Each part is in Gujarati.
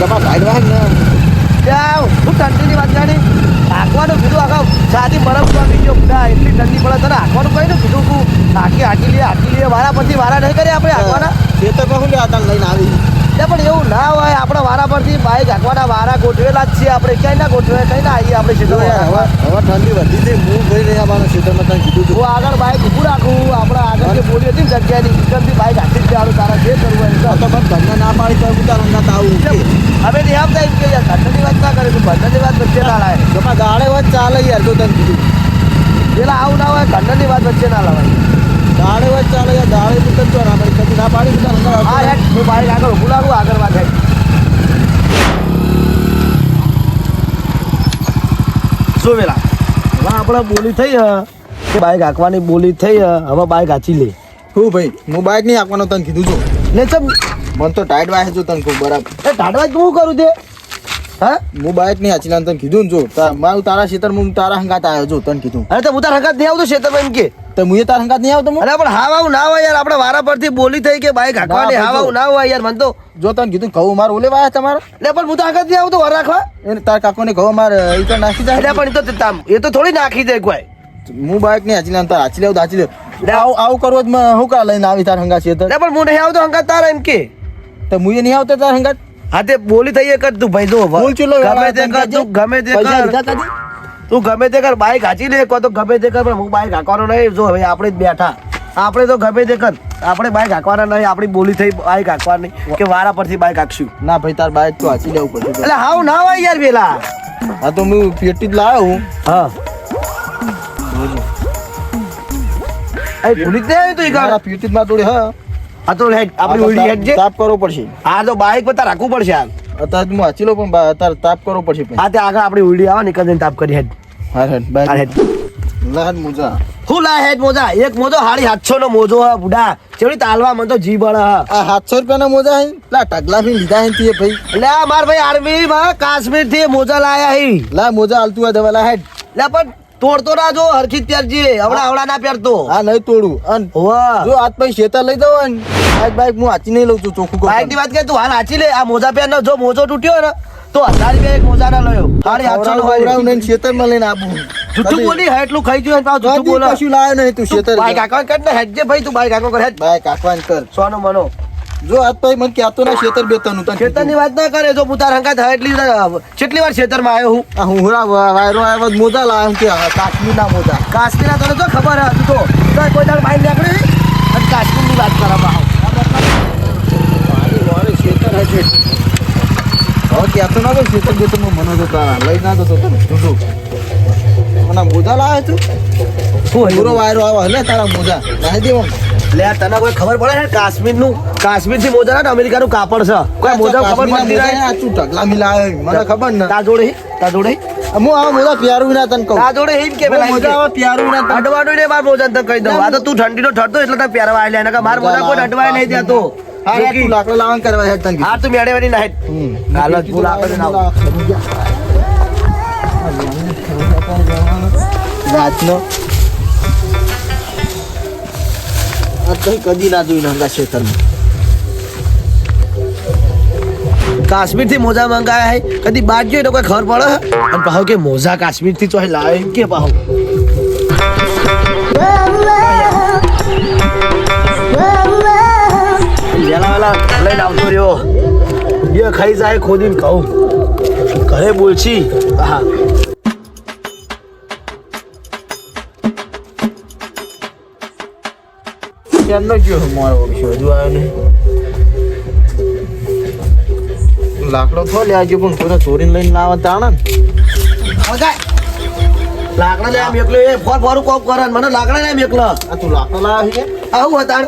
તો ગમા કાઢવા ને. ત્યાં હું ઠંડીની વાત જાણી. હાંકવાનું કીધું આખા સાદી બરફ બીજો બધા એટલી ઠંડી પડે તને હાંકવાનું કહી ને કીધું તું. હાકી હાકી લે હાકી લે. વારા પછી વારા નહીં કરે આપણે હાંકવાના. ખેતર તો કહું લે આતા લઈને આવી. એટલે પણ એવું ના હોય આપણે વારા પરથી બાઈક હાંકવાના વારા ગોઠવેલા જ છીએ આપણે. ક્યાંય ના ગોઠવે કઈ ના આવીએ આપણે સીધો હવે હવે ઠંડી વધી છે હું ભાઈ રહ્યા મારા ખેતરમાં તને કીધું હું આગળ બાઈક ઊભું રાખું આપણે આગળ જે બોલી હતી ને જગ્યાની નીકળતી બાઈક હાથી જ જવાનું તારા જે કરવું હોય તો પણ ઘરના ના પાડી તો હું તારા અંગાત આવું. હવે તો એમ થાય કે યાર ઘંટાની વાત ના કરે તું ઘંટાની વાત વચ્ચે ના લાવે. ગાળે વાત ચાલે યાર તો તને કીધું. પેલા આવું ના હોય ઘંટાની વાત વચ્ચે ના લાવાય. ગાળે વાત ચાલે યાર ગાળે તો ના પાડી ના પાડી અંગાત હા યાર હું બાઈક આગળ ઊભું લાગું આગળ વાત થાય. શું પેલા હવે આપણે બોલી થઈ હે. કે બાઈક હાંકવાની બોલી થઈ હે. હવે બાઈક હાંચી લે. હું ભાઈ? હું નહીં આપવાનો તને કીધું છું. ને ચમ. મને તો ટાઈટ વાહે જો તને ખૂબ બરાબર. એ જ હું કરું તે? હા? હું નહીં હાચી તને કીધું ને જો. મારું તારા ખેતરમાં હું તારા હંગાત આવ્યો જો તને કીધું. અરે તો હું તારા હંગાત નહીં આવતો ખેતરમાં એમ કે. તો મુએ તાર હંગાત નહીં આવતો અરે પણ હાવ આવું ના હોય યાર. આપણે વારા પરથી બોલી થઈ કે બાઈક હાંકવાની હાવ આવું ના હોય યાર મને તો જો તને કીધું ઘઉં માર ઓલે વાયા તમારે? એટલે પણ હું તો હંગાત નહીં આવતો વર રાખવા. એને તાર કાકોને ઘઉં મારે એ તો નાખી એટલે પણ એ તો એ તો થોડી નાખી દે કોઈ. હું બાઈક નહીં હાચી તાર હાચી લેવું તો હાચી લેવું. આવું આવું કરવો જ મેં હું કા લઈને આવી તાર હંગા છે એટલે પણ હું નહીં આવતો હંગાત તારા એમ કે. તો મુએ નહીં આવતો તાર હંગાત હા તે બોલી થઈ કર તું ભાઈ જો બોલ ચૂલો ગમે તે કર તું ગમે તે કર? તું ગમે તે કર બાઈક હાચી લે તો ગમે તે કર પણ હું બાઈક હાંકવાનો નહીં. જો હવે આપણે જ બેઠા. આપણે તો ગમે તે કર આપણે બાઈક હાંકવાના નહીં આપણી બોલી થઈ બાઈક હાંકવાની કે વારા પરથી બાઈક હાંકશું. ના ભાઈ તાર બાઇક તો હાચી લેવું પડશે. એટલે હાવ ના હોય યાર પેલા. હા તો હું પેટી જ લાવ્યો હું. હા. એ ભૂલી જ નહીં તું ઈ પેટી જ માં થોડી હા. આ તો હેડ આપણી ઉડી હેડ જે. તાપ કરવો પડશે. આ તો બાઈક પર તાર રાખવું પડશે હાલ. અત્યારે હું હાચી લઉં પણ તાર તાપ કરવો પડશે હા તે આગળ આપણી ઉલડી આવે નીકળ તાપ કરી હેડ. હા લાડ મુજા હું લા મોજા એક મોજો હાડી સાતસો નો મોજો હ બુડા ચેવડી તાલવા મને તો જી બળ હ આ સાતસો રૂપિયાના મોજા હે? લા ટગલા બી લીધા હે ભાઈ. એટલે આ માર ભાઈ આર્મી માં કાશ્મીરથી મોજા લાયા હી. લા મોજા હાલતું હે દવા લા એટલે પણ તોડતો ના જો હરખી જ પહેરજે હવડા હવડા ના પહેરતો આ નહીં તોડું. અન જો આજ પછી શેતા લઈ દઉં આજ બાઈક હું હાચી નહીં લઉં છું ચોખ્ખું બાઈકની વાત કે તું હાલ હાચી લે. આ મોજા પહેર જો મોજો તૂટ્યો ને તો હજાર રૂપિયા એક મોજાના લયો. સાતસો નો હોય ને નહીં શેતરમાં લઈને આપું. જુઠ્ઠું બોલી હે એટલું ખાઈ ગયું પાછું જુઠ્ઠું બોલે કશું લાવ્યો નહીં તું શેતર બાઈક આંકવા કર ને હેજે ભાઈ તું બાઈક આંકવા કર ભાઈ આખવાન કર. સોનો મનો. જો આજ તો મને કહેતો ના શેતર બેતરનું તને ખેતરની વાત ના કરે જો પુતાર હંકા થાય એટલી કેટલી વાર ખેતરમાં આવ્યો હું? આ હુંહરા વા- વાયરો આવ્યો મોજા લાવ્યો કે કાશ્મીર કાશ્મીરના મોજા. કાશ્મીર તને તો ખબર હે તું. તો કોઈ દાડ બાઈક નીકળી અને કાશ્મીરની વાત કરવા માં વાળી શેતર હશે. હવે કહેતો ના તો શેતર બેતરનું મને તો તારા લઈ ના તો તને તું મને મોજા લાવે તું? પૂરો વાયરો આવે હલે તારા મોજા? નાહી દેવા લે તને કોઈ ખબર પડે છે? કાશ્મીરનું કાશ્મીરથી મોજા ને અમેરિકા નું કાપડ છે. કોઈ મોજા ખબર પડતી રહે? આ તું ઢગલા મિલાવે મને ખબર ને. તા જોડે તા જોડે હું? આ મોજા પ્યારું વિના તને કહું. તા જોડે હિમ કે પેલા મોજા આવે પ્યારું ના માર મોજા તને કહી દઉં. આ તો તું ઠંડી નો ઠરતો એટલે તને પહેરવા આલ્યા નકર માર મોજા કોઈ અડવાય નહીં દેતો હા તું લાકડો લાવવાનું કરવા હેડ તને હા તું વાળી. ગાલ ના રાતનો કદી ના જોઈ નંગા ખેતરમાં કાશ્મીરથી મોજા મંગાયા હે. કદી બાદ જોઈ તો કોઈ ખબર પડે? અને પાહો કે મોજા કાશ્મીરથી ચોહી લાવે કે પાહો. વેલા વેલા લઈને આવતો રહ્યો. બે ખાઈ જાય ખોદીને કહું ઘરે બોલછી હા. ક્યારનો ગયો મારો વખત? આવ્યો નહીં. લાકડો થો લે આજે પણ કોઈ ચોરીને લઈને લાવે તાણા લાકડા લે આમ એકલો. એ ફોર ફોર કોપ કરે મને લાકડા લે આમ એકલો. આ તું લાકડા લાવે છે આવું હતા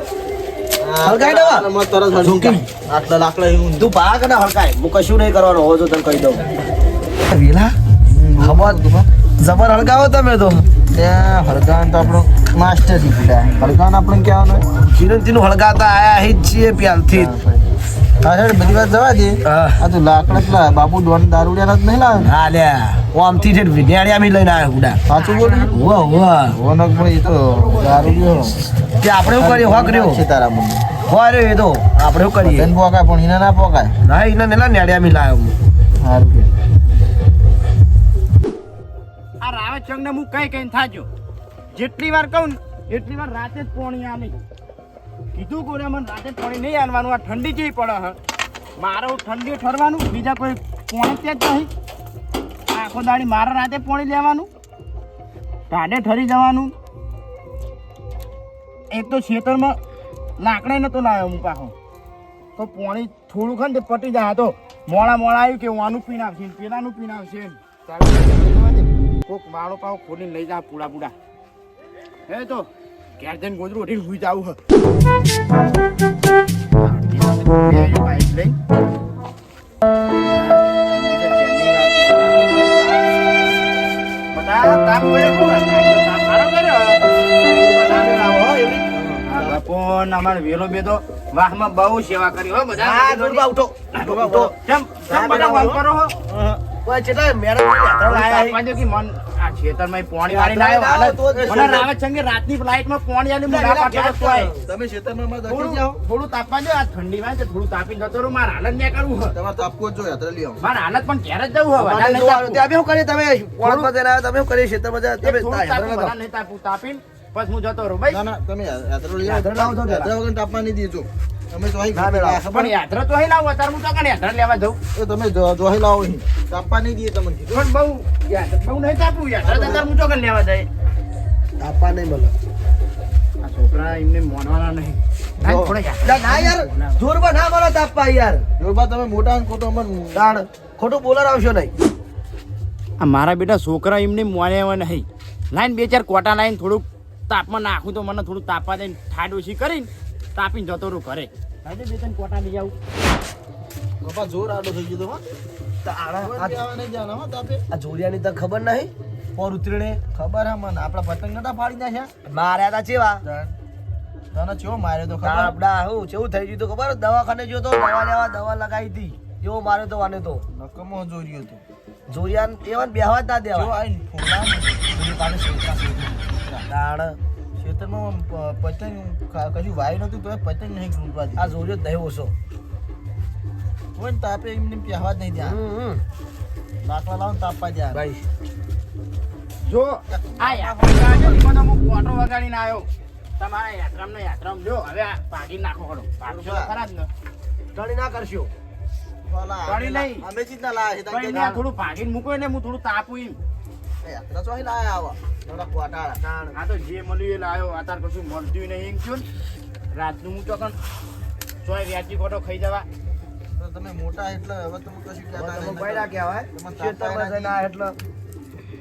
હલકાઈ દેવા? તરત ઝૂકી. આટલા લાકડા એવું તું ભાગ ને હળકાય હું કશું નહીં કરવાનું હોવો જો તને કહી દઉં. વેલા? ખબર? જબર હળગાવો તમે તો. ત્યાં હરગાન તો આપણો માસ્ટર શીખડા હરગાન આપણે જીનું તીનું હળગાતા આયા હી જ છીએ પ્યાલથી જ. હા હેડ બધી વાત જવા દે. આ તું લાકડા બાપુ ડોન દારૂડિયા જ નહીં લાવે હા લે. ઓમથી ઠેઠ વિદ્યાળિયા લઈને આવ્યા ગુડા સાચું બોલું? વો વો ઓનક ભાઈ એ તો દારૂડિયો. તે આપણે એવું કર્યું હોક રહ્યો. છે તારા મને હોય રે એ તો. આપણે શું કરીએ? બધાને પોકાય પણ એને ના પોકાય. ના એને નેલા નેડ્યા મી લાયો હું. સારું કે. આ રાવચંગને હું કઈ કઈ થાજો. જેટલી વાર કહું ને એટલી વાર રાતે જ પોણી આની કીધું કોને? મને રાતે થોડી નહીં આનવાનું આ ઠંડી જેવી પડે હ. મારે ઠંડી ઠરવાનું, બીજા કોઈ પોણી ત્યાં જ નહીં. આખો દાડી મારે રાતે પોણી લેવાનું. ટાઢે ઠરી જવાનું. એક તો ખેતરમાં લાકડે નહોતો લાવ્યો હું પાછો. તો પોણી થોડું ખન તે પટી જાય. તો મોડા મોડા આવ્યું કે હું આનું પીને આવશે ને પેલાનું પીને કોક માળો પાવ ખોલીને લઈ જા, પૂડા પૂડા. હે તો ઘેર જઈને ગોદરું ઉઠીને હુઈ જાવ હ. બાઈક લઈ અમારે વેલો બેદો વાહમાં બહુ સેવા કરી હો બધા. હા દોડવા ઉઠો ઉઠો કેમ? કેમ બધા વાલ કરો હો? કોઈ ચેટલા મેડમ યાત્રા લાયા તાપવા દો કે મન આ ખેતરમાં પોણી વાળી લાવ્યો જ મને રાવત સંગે રાતની ફ્લાઇટમાં પોણી આલી મુલા પાટો તોય તમે ખેતરમાં માં દખી જાઓ થોડું તાપવા દો આ ઠંડી માં છે થોડું તાપી જતો રહું માર હાલત ને કરું તમારે તાપકો જ જો યાત્રા આવો મારે હાલત પણ ઘેર જ જવું હવે. ત્યાં શું કરીએ તમે પોળતમાં જરા તમે શું કરીએ ખેતરમાં જા તમે તાપીને પછી હું જતો રહું ભાઈ ના ના તમે યાત્રા લઈ યાત્રા વગર તાપમાં નહીં દીધો તમે તો અહીં પણ યાત્રા તો અહીં લાવું અત્યારે હું તો કણ યાત્રા લેવા જઉં. એ તમે જો- જોઈ લાવો અહીં. નહીં દઈએ તમને. પણ બહુ બહુ નહીં તાપવું યાત્રા તો અત્યારે હું તો કણ લેવા જાય. તાપવા નહીં મળે. આ છોકરા એમને મોનવાના નહીં. ખોટો બોલર આવશો નહીં. આ મારા બેટા છોકરા એમને મોને નહીં. લાઈન બે ચાર કોટા લાઈન થોડુંક તાપમાં નાખું તો મને થોડું તાપવા દઈને ઠાડ ઓછી કરીને તાપીને જતો રહું ઘરે. આજે બે ત્રણ કોટા લઈ આવું. બાપા જોર આડો થઈ ગયો તો હો. આ- જોરિયાની તો ખબર નહીં? પોર ઉતરીને ખબર હે મને આપણા પતંગ નતા ફાડી નાખ્યા. માર્યા તા ચેવા? તને ચેવો માર્યો તો ખબર? આપડા હું કેવું થઈ ગયું તો ખબર? દવાખાને ગયો તો દવા લેવા દવા લગાવી હતી. એવો માર્યો તો વાને તો. નકમો જોર્યો તો. જોરિયાન એવા બેહવા જ ના જો દેવા શેતરા. તાણ ખેતરમાં પતંગ ક- કશું વાય નતું તો પતંગ નહીં લૂંટવા આ જોજો જોરિયો છો. ઓછો કોઈ ને તાપે એમને પહેવા જ નહીં ત્યાં. લાકડા લાવો તાપવા ત્યાં. ભાઈ. જો કોટો વગાડીને આવ્યો. તમારા યાત્રામ નો યાત્રામ જો હવે આ પાડી નાખો ખરો. પાડશો ખરા જ ને. ટળી ના કરશો. વાલા, નહીં. અમે ચીજ ના લાયા છે થોડું ભાગીને મૂકો ને હું થોડું તાપું એમ. યાત્રા ચોહી લાયા આવા. થોડા કોટાળા તાણ. આ તો જે મળ્યું એ લાયો. અત્યારે કશું મળતું નહીં એમ થયું રાતનું હું ચોકન ચોય વ્યાજી કોટો ખાઈ જવા. તો તમે મોટા એટલે હવે તમે કશું કહેતા નહીં. પૈડા કહેવાય ખેતરમાં જઈને આ એટલે.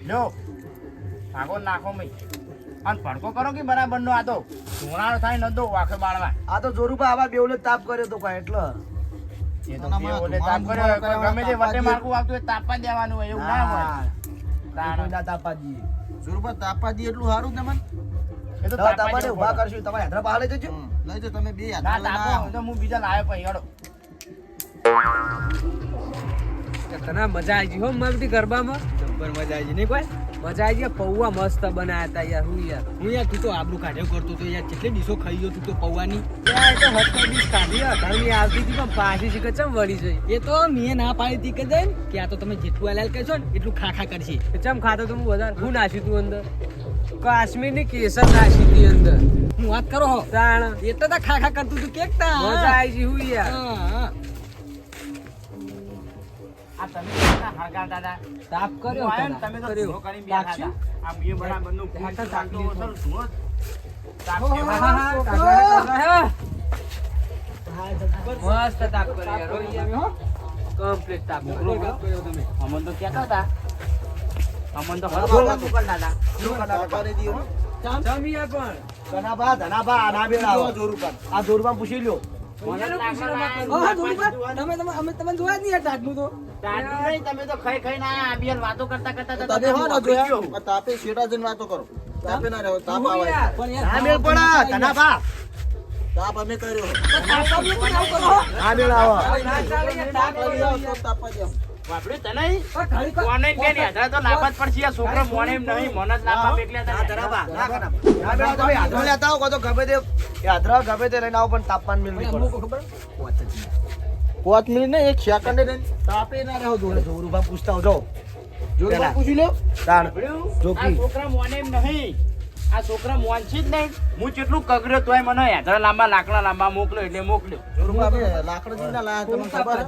જો ભાગો નાખો મય. અને ભડકો કરો કે બરાબર નો આ તો? ધોણાનો થાય ન દો વાખે બાળવા. આ તો જોરુપા આવા બેવલે તાપ કર્યો તો કાંઈ એટલે. એ તો ના, બે ના, ઓલે ધુમાડો તાપ કર્યો. ગમે તે વટે દે. મારકું આવતું હોય તાપવા દેવાનું હોય એવું ના હોય. તાપવા દઈએ સુરપા તાપવા દઈએ એટલું સારું તમને એ તો તો ઊભા પડે. કરશું તમારે હેદરા પહાડે જજો. લઈ જો તમે બે ના તાપો તો હું બીજા લાવે પછી હેડો. તને મજા આવી ગઈ હો મારી ગરબામાં. જબ્બર મજા આવી નહીં કોઈ? મજા આવી ગયા પૌવા મસ્ત બનાયા હતા યાર હું યાર. હું યાર તું તો આબરૂ કાઢ્યો કરતો તો યાર કેટલી ડીશો ખાઈ ગયો તું તો પૌવાની. યાર એ તો હટકો ડીશ કાઢી અઢારમી આવતી હતી પણ પાછી છે કે ચમ વળી જઈ. એ તો મેં ના પાડી હતી કે જાય ને કે આ તો તમે જેટલું હલાલ કહેશો ને એટલું ખા ખા કરશે. ચમ ખાતો તો હું વધારે? હું નાખ્યું તું અંદર? કાશ્મીરની કેસર નાખી હતી અંદર. હું વાત કરો હો. તાણ. એ તો ખા ખા કરતું તું કેક તા. મજા આવી ગઈ હું યાર. આ તમે હળગાવતા હતા? તાપ કર્યો. તમે તો કર્યો. કરીને બેઠા હતા. આ બે તાપ તાપ. તાપ કેવા હા, હા. મસ્ત તાપ કર્યો હો કમ્પ્લીટ તાપ કર્યો. અમન તો હતા અમન તો દીધો. પણ આ ના બેન આવો જોરુપા. આ જોરુપા પૂછી લ્યો તમે અમે તમને જોયા જ નહીં યાર તાજનું તો. તાટલું નહીં, તમે તો ખાઈ ખાઈને આયા. આ બે વાતો કરતા કરતા તો કરતા તમે હો ને વાપરી ગયો. જોયા? આ તાપે શેડા જઈને વાતો કરો. તાપે ના રહ્યો તાપ આવે. યાર. પણ ના યાર મેળ પડા ધનાભા તાપ અમે કર્યો. તાપ તમે વાપર્યું તને? આ બેન તો છોકરો મોને નહીં મોને જ ના તમે લેતા આવો, તો તે લઈને આવો પણ તાપમાન મિલ નહીં પડે. પોત જ નહીં. પાંચ મિનિટ ને એક સેકન્ડ ને તાપે ના રહો જોડે જોરુભા પૂછતા આવજો જોરુભા પૂછી લ્યો. તાણ. જોકી. છોકરા મોને એમ નહીં. આ છોકરા મોનથી જ નહીં. હું જેટલું કગર્યો તોય મને યાત્રા લાંબા લાકડા લાંબા મોકલ્યો એટલે મોકલ્યો. લાકડા લાયા તમને ખબર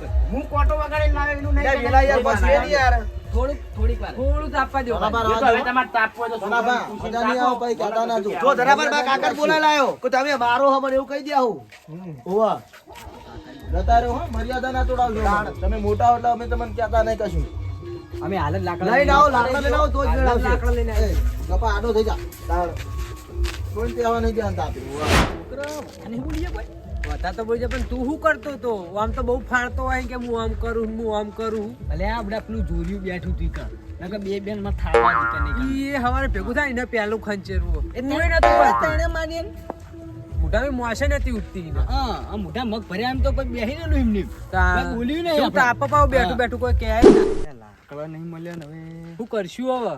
છે? હું કોટો વગાડીને લાવે એનું નહીં યાર, વેલા યાર, બસ એ યાર. થોડુંક થોડીક વાર. થોડું તાપવા દો. એ તો હવે તમારે તાપવો તો બરાબર, મજા નહીં આવો ભાઈ, કહેતા ના જો. જો ધરાબર બા કાકર બોલાય લાયો કે તમે મારો હો મને એવું કહી દે હું. ઓવા જતા રહ્યો હો મર્યાદા ના તોડાવજો. તમે મોટા હો એટલે અમે તમને કહેતા નહીં કશું. અમે હાલ જ લાકડા લઈને આવો લાકડા લઈને આવો તો જ મેળ આવશે. લાકડા લઈને ગપા આડો થઈ જા. કોઈ કહેવા નહીં ધ્યાન તાપે. અને હું લઈએ કોઈ? બધા તો બોલছে પણ તું શું કરતો તો? આમ તો બહુ ફાળતો હોય કે હું આમ કરું હું આમ કરું? ભલે આ બધા પેલું જોર્યું બેઠું તું કર નકર બે બેનમાં થાવા હવારે ભેગું થાય ને પેલું ખંચેરવું એ તું નતું કરતો. તને મોઢામાં મોસે નથી ઉઠતી ને હા આ મોટા મગ ભર્યા તો કોઈ બેહી રહેલું એમની બોલ્યું. તાપ પાવ બેઠું બેઠું કોઈ કહે ને. લાકડા નહીં મળ્યા ને હવે. શું કરશું હવે?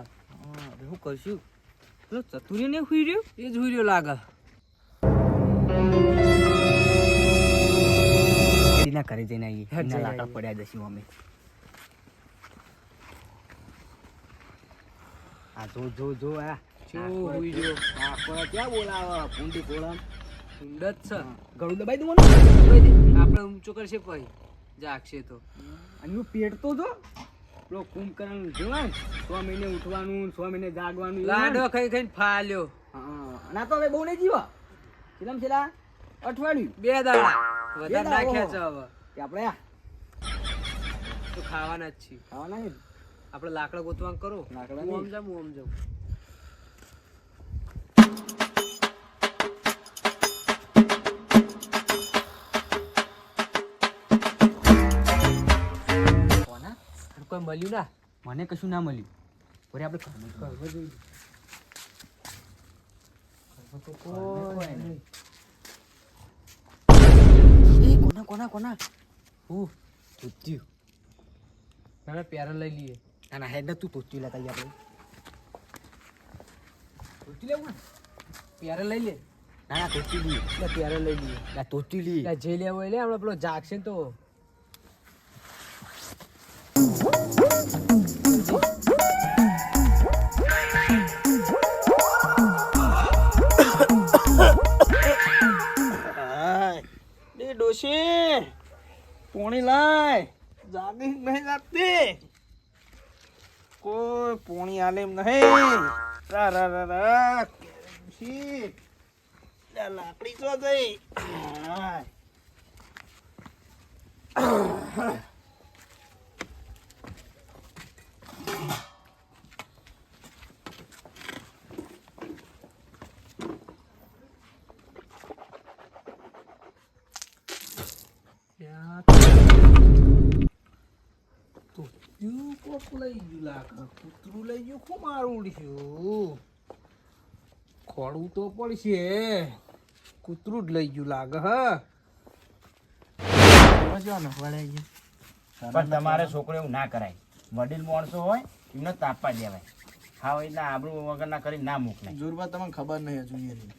શું કરશું? પેલો ચતુરી ને હુઈ રહ્યો? એ જ હુઈ રહ્યો લાગે. એના ઘરે જઈને આવીએ એના લાકડા પડ્યા જશું અમે. આ જો જો જો આ. શું હુઈ રહ્યો આ કોળા ક્યાં બોલાવે? ભૂંડી કોળા ઊંડ જ છે. ગળું દબાઈ દઉં ને આપણે ઊંચો કરશે પછી જાગશે તો. એનું પેટ તો જો. પેલો કુંભકરણ જોવા ને સો મહિને ઉઠવાનું સો મહિને જાગવાનું લાડો ખાઈ ખાઈને ફાલ્યો. હા ના તો હવે બહુ નહીં જીવા. છેલ્લા અઠવાડિયું. બે દાડા. વધારે નાખ્યા છે હવે કે આપણે તો ખાવાના જ છીએ. ખાવાના ને? આપણે લાકડા ગોતવા કરો. લાકડા હું આમ જાઉં હું આમ જાઉં. કોઈ મળ્યું ના? મને કશું ના મળ્યું. વળી આપણે ઘરમાં જોઈએ. એ કોના કોના કોના? હું ધોત્યું. ના પ્યારા લઈ લઈએ. ના ના હેડ તું ધોત્યું લેતા આપણે. ધોતી લેવું ને? પેરણ લઈ લે. ના ના ધોતી લઈએ. એટલે પ્યારા લઈ લઈએ. ના ધોતી લઈએ. એટલે જે લેવો લે આપણે પેલો જાગશે ને તો. ડોશી પોણી લાય. જાગી નહીં જાગતી કોઈ પોણી આલે એમ નહીં. રા રા રા રા. લાકડી તો ગઈ. હાય. તું કોક લઈ ગયું લાગે કૂતરું લઈ ગયું ખૂબ મારું ઉડ્યું ખોડવું તો પડશે કૂતરું જ લઈ ગયું લાગે હા પણ તમારે છોકરો એવું ના કરાય. વડીલ માણસો હોય એમને તાપવા દેવાય. હા એટલે આબરૂ વગર ના કરી ના મોકલાય જોરબા તમને ખબર નહીં હજુ એની.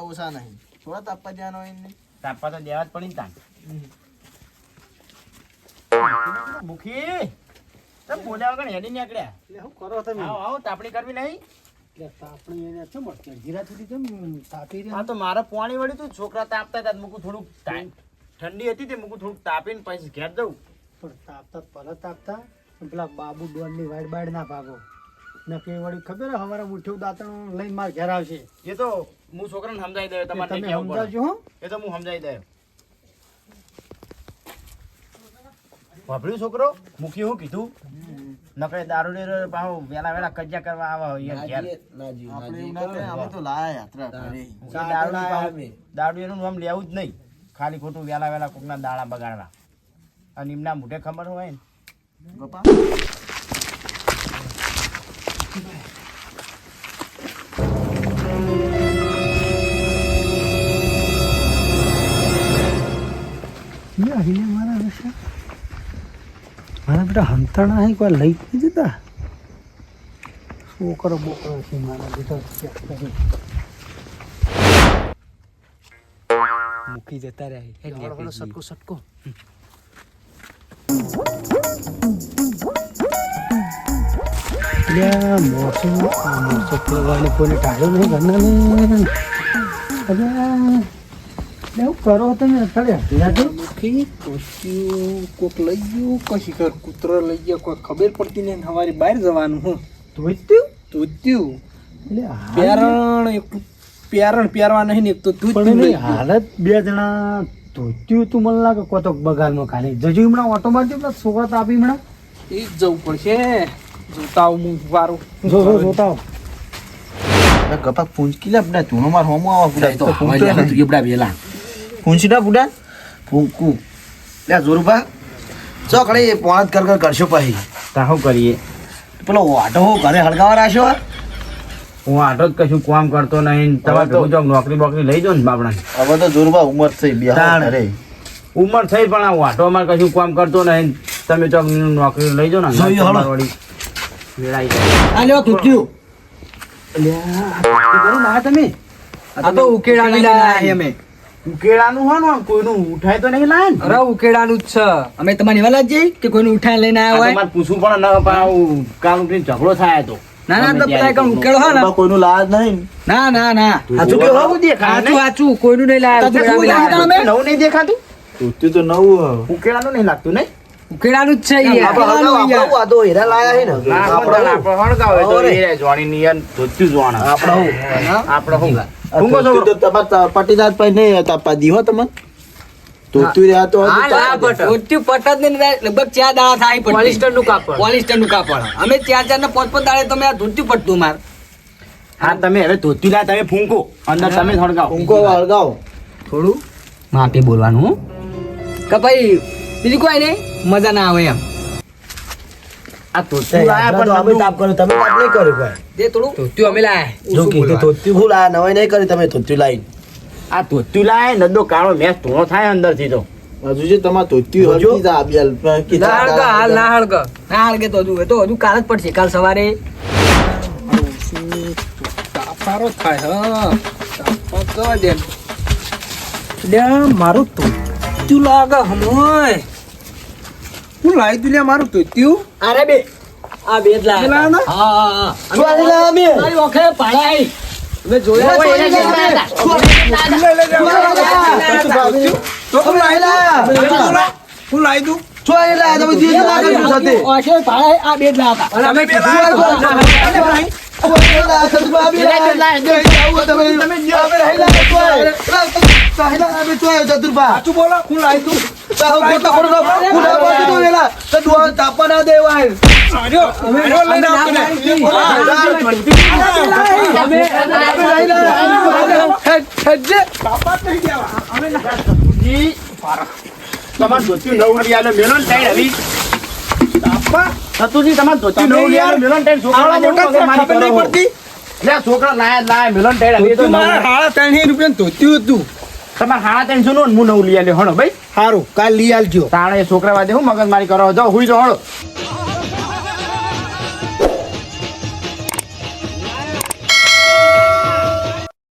ઓછા નહીં. થોડા તાપવા દેવાનો હોય તાપવા તો દેવા જ પડી ને તાન મુખી તમે બોલ્યા વગર હેડી નીકળ્યા. એટલે શું કરો તમે? આવો આવો તાપણી કરવી નહીં? છોકરા તાપતા હતા મૂકું થોડુંક ઠંડી હતી તે મૂકું થોડુંક તાપીને પછી ઘેર જવું પણ તાપતા પરત તાપતા. પેલા બાબુ ડોનની વાડ બાડ ના ભાગો. નક્કી વળી ખબર હવારે ઉઠ્યું દાંતણું લઈને માર ઘેર આવશે. એ તો હું છોકરાને સમજાવી દઉં તમારે. સમજાવજો એ તો હું સમજાવી દઉં. વાપર્યું છોકરો? મૂકી હું કીધું? નકરે દારૂ ને પાછો વેલા વેલા કજ્યા કરવા આવે હોય ઘેર આપણે એવું ના કરે અમે તો લાયા યાત્રા કરી એ દારૂનું પાછું- નામ લેવું જ નહીં. ખાલી ખોટું વેલા વેલા કોકના દાડા બગાડવા. અને એમના મોઢે ખબર હોય ને? ગપા? બેટા હંતાણા હે કોઈ લઈ નથી જતા? છોકરો બોકરો છે મારા બેટા મૂકી જતા રહ્યા સટકો સટકો. એટલે મોસો મોસો ફેરવાને કોઈને ટાળ્યો નહીં ઘરના ને અરે કરો તમે અત્યારે હટિયા મૂકી કોસ્યું કોક લઈ ગયું કશી કર કૂતરો લઈ ગયો કોઈ ખબર પડતી નહીં સવારે બહાર જવાનું હું. ધોત્યું? ધોત્યું. પ્યારણ એક પ્યારણ પ્યારવા નહીં ને તો ધોત્યું. હાલત બે જણા ધોત્યું તું મને લાગે કોતો બગારમાં ખાલી. જજુ હમણાં ઓટોમેટિક પેલા છોકરા તો આપી હમણાં? એ જ જવું પડશે. જોતા આવું હું વારું. જો જો જોતા આવો. પૂંચકી લે બડા તું માર હોમો આવા બડા તો વેલા. બુડા ફૂંકુ લે જોરુભા ચો કડે પોણત કર કર કરશો પછી. તા શું કરીએ? પેલો વાટો હું ઘરે હળગાવા રાખ્યો હે? આટો જ કશું કામ કરતો નહીં. તમારે તો- જો નોકરી બોકરી લઈ જાઓ ને બાપડા હવે તો જોરુભા ઉંમર થઈ બિહાર રે ઉંમર થઈ પણ આ વાટો અમારે કશું કામ કરતો નહીં. તમે ચોક નોકરી લઈ જાઓ ને જોઈએ હળો. તમારી વળી વેળાઈ જાય. આ લ્યો ધોત્યું આ તો ઉકેડાનું લાયા અમે ઉકેળાનું હોય ને આમ કોઈનું ઉઠાય તો નહીં લાય અરે ઉકેડાનું જ છે. અમે તમારે એવા લાજ જઈ કે કોઈનું ઉઠાય લઈને આવ્યા હોય? પૂછવું પણ ના પણ કાલ ઉઠીને ઝઘડો થાય તો. ના ના તો પેલા કણ ઉકેળો હોય ને. કોઈનું લાજ નહીં. ના ના ના. હાચું કે હોવું દેખાય આચું આચું કોઈનું નહીં લાયા ઉકેડાનું? નવું નહીં દેખાતું? તો નવું ઉકેડાનું ઉકેળાનું નહીં લાગતું નહીં? ઉકેડાનું જ છે યાર આપણે હળગાવો, આપણો આ તો હીરા લાયા હે ને આપણો આપણે તો એ જોણી નિયન ધોત્યું જ વાણા. આપણો હું. આપણે શું આ ઊંઘો છો? ધોત્યું તો તમારે પટીદાર પાસે નહીં તાપા દીહો તમને ધોત્યું રહ્યા તો હજુ હા, તાપ લા દે. બટ. ધોત્યું પટત ને લગભગ ચાર દાડા થાય પટ્ટી. પોલિસ્ટરનું કાપડ. અમે ચાર ચાર ને પાંચ પાંચ દાડે તમે આ ધોત્યું પડતું માર હા તમે હવે ધોત્યું લાય તમે ફૂંકો અંદર તમે હળગાવો ઊંઘો હળગાવો થોડું માપે બોલવાનું હો. કે ભાઈ બીજું કોઈ નહીં મજા ના આવે એમ. આ ધોત્યું લાયા અમે તાપ કર્યો, તમે તાપ નહીં કર્યો કોઈ. તે થોડું. ધોત્યું અમે લાયા. જો કીધું ધોત્યું ભૂલ આ નવાઈ નહીં કરી તમે ધોત્યું લાઈન. આ ધોત્યું લાય નદો કાળો મેસ ધોળો થાય અંદરથી તો. હજુ જે તમારે ધોત્યું હજુ? જા કે ના ચાર હાલ ના દાડા ના હાલ તો હજુ તો હજુ કાલ જ પડશે કાલ સવારે. તાપારો થાય હા. તાપા કરવા દે મારું ધોત્યું લાગે હમોય હું લાવી તું મારું તો ધોત્યું. અરે બે. આ બે જ લાયા પેલા હા હા હા. શું આલી લાયા અમે? મારી વખતે પડાઈ. મે જોયા હોય એને લે લે લે તો હું લાવી લા. હું. લાવી દઉં? શું આલી લાયા? તમે દીધું લાગે સાથે? ઓછો પડાઈ આ બે જ. આવું તમે- અમે રહી તમારે જોતું નવ હરિયાળો મેલો ને ટાઈડ આવી સતુજી તમારે છોકરા મોટા જેવું મારી ખબર નહીં પડતી? લે છોકરા લાયા લાયા મેલો ને ટાઈડ તો ધોત્યું મારા હાડા ત્રણ રૂપિયા ધોત્યું હતું. તમારે હાડા ત્રણસો નું હું નવ લઈ આલ્યો હણો ભાઈ. સારું કાલ લઈ આલજો. તાણે છોકરા વાદે હું મગજ મારી કરો જાઓ હુઈ જાઓ હળો